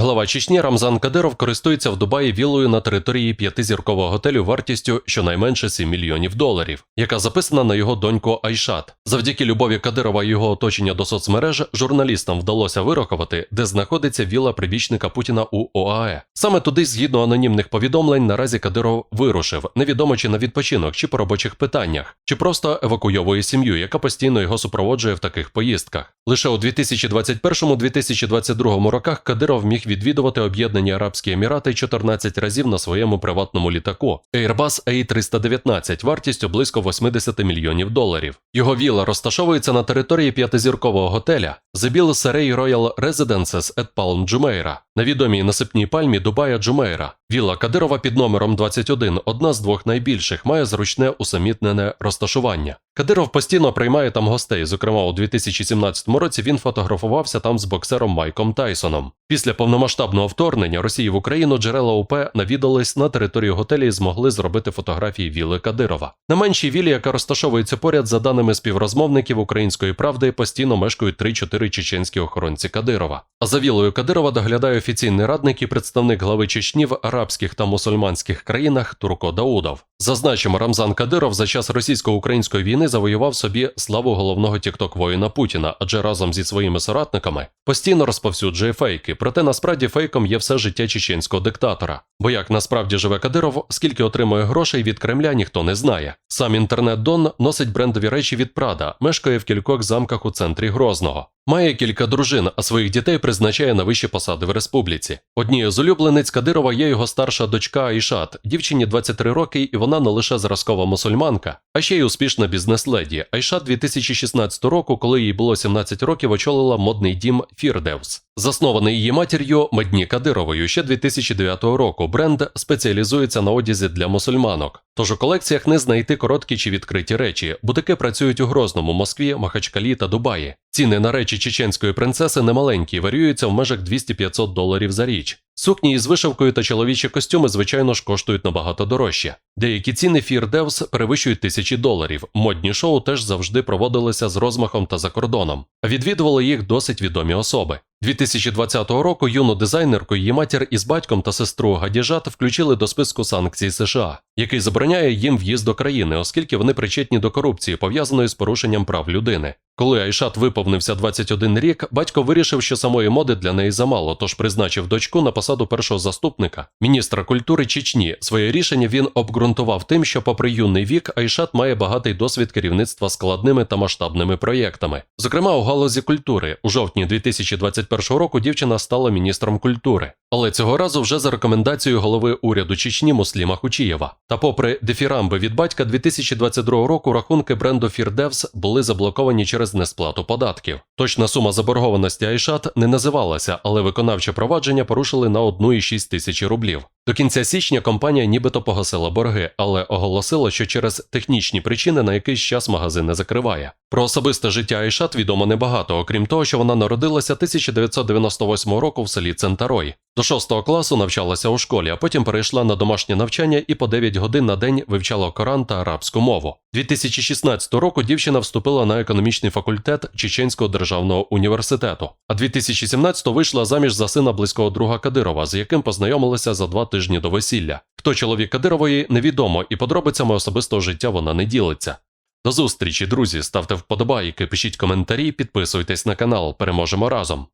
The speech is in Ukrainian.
Глава Чечні Рамзан Кадиров користується в Дубаї вілою на території п'ятизіркового готелю вартістю щонайменше 7 мільйонів доларів, яка записана на його доньку Айшат. Завдяки любові Кадирова і його оточення до соцмереж журналістам вдалося вирахувати, де знаходиться віла прибічника Путіна у ОАЕ. Саме туди, згідно анонімних повідомлень, наразі Кадиров вирушив, невідомо чи на відпочинок, чи по робочих питаннях, чи просто евакуйовує сім'ю, яка постійно його супроводжує в таких поїздках. Лише у 2021-2022 роках Кадиров міг відвідувати Об'єднані Арабські Емірати 14 разів на своєму приватному літаку Airbus A319 вартістю близько 80 мільйонів доларів. Його віла розташовується на території п'ятизіркового готеля The Bill Surrey Royal Residences at Palm Jumeirah на відомій насипній пальмі Дубая Джумейра. Вілла Кадирова під номером 21, одна з двох найбільших, має зручне усамітнене розташування. Кадиров постійно приймає там гостей. Зокрема, у 2017 році він фотографувався там з боксером Майком Тайсоном. Після повномасштабного вторгнення Росії в Україну джерела УП навідались на територію готелі і змогли зробити фотографії віли Кадирова. На меншій вілі, яка розташовується поряд, за даними співрозмовників української правди, постійно мешкають 3-4 чеченські охоронці Кадирова. За вілою Кадирова доглядає офіційний радник і представник глави Чечні в арабських та мусульманських країнах Турко Даудов. Зазначимо, Рамзан Кадиров за час російсько-української війни завоював собі славу головного тікток воїна Путіна, адже разом зі своїми соратниками постійно розповсюджує фейки. Проте насправді фейком є все життя чеченського диктатора. Бо як насправді живе Кадиров, скільки отримує грошей від Кремля, ніхто не знає. Сам інтернет Дон носить брендові речі від Прада, мешкає в кількох замках у центрі Грозного. Має кілька дружин, а своїх дітей призначає на вищі посади в республіці. Однією з улюблениць Кадирова є його старша дочка Айшат, дівчині 23 роки, і вона не лише зразкова мусульманка, а ще й успішна бізнес-леді. Айшат 2016 року, коли їй було 17 років, очолила модний дім Фірдевс. Заснований її матір'ю Медні Кадировою ще 2009 року. Бренд спеціалізується на одязі для мусульманок. Тож у колекціях не знайти короткі чи відкриті речі. Бутики працюють у Грозному, Москві, Махачкалі та Дубаї. Ціни на речі чеченської принцеси немаленькі, варіюються в межах 200-500 доларів за річ. Сукні із вишивкою та чоловічі костюми, звичайно ж, коштують набагато дорожче. Деякі ціни Фірдевс перевищують тисячі доларів. Модні шоу теж завжди проводилися з розмахом та за кордоном, відвідували їх досить відомі особи. 2020 року юну дизайнерку, її матір із батьком та сестру Гадіжат включили до списку санкцій США, який забороняє їм в'їзд до країни, оскільки вони причетні до корупції, пов'язаної з порушенням прав людини. Коли Айшат виповнився 21 рік, батько вирішив, що самої моди для неї замало, тож призначив дочку на посаду першого заступника, міністра культури Чечні. Своє рішення він обґрунтував тим, що, попри юний вік, Айшат має багатий досвід керівництва складними та масштабними проєктами. Зокрема, у галузі культури. У жовтні 2021 року дівчина стала міністром культури. Але цього разу вже за рекомендацією голови уряду Чечні Мусліма Хучієва. Та попри дефірамби від батька 2022 року рахунки бренду Фірдевс були заблоковані через несплату податків. Точна сума заборгованості Айшат не називалася, але виконавче провадження порушили на 1,6 тисячі рублів. До кінця січня компанія нібито погасила борги, але оголосила, що через технічні причини на якийсь час магазин не закриває. Про особисте життя Айшат відомо небагато, окрім того, що вона народилася 1998 року в селі Центарой. До 6 класу навчалася у школі, а потім перейшла на домашнє навчання і по 9 годин на день вивчала Коран та арабську мову. 2016 року дівчина вступила на економічний факультет Чеченського державного університету, а 2017 вийшла заміж за сина близького друга Кадирова, з яким познайомилася за два тижні до весілля. Хто чоловік Кадирової, невідомо, і подробицями особистого життя вона не ділиться. До зустрічі, друзі, ставте вподобайки, пишіть коментарі, підписуйтесь на канал. Переможемо разом.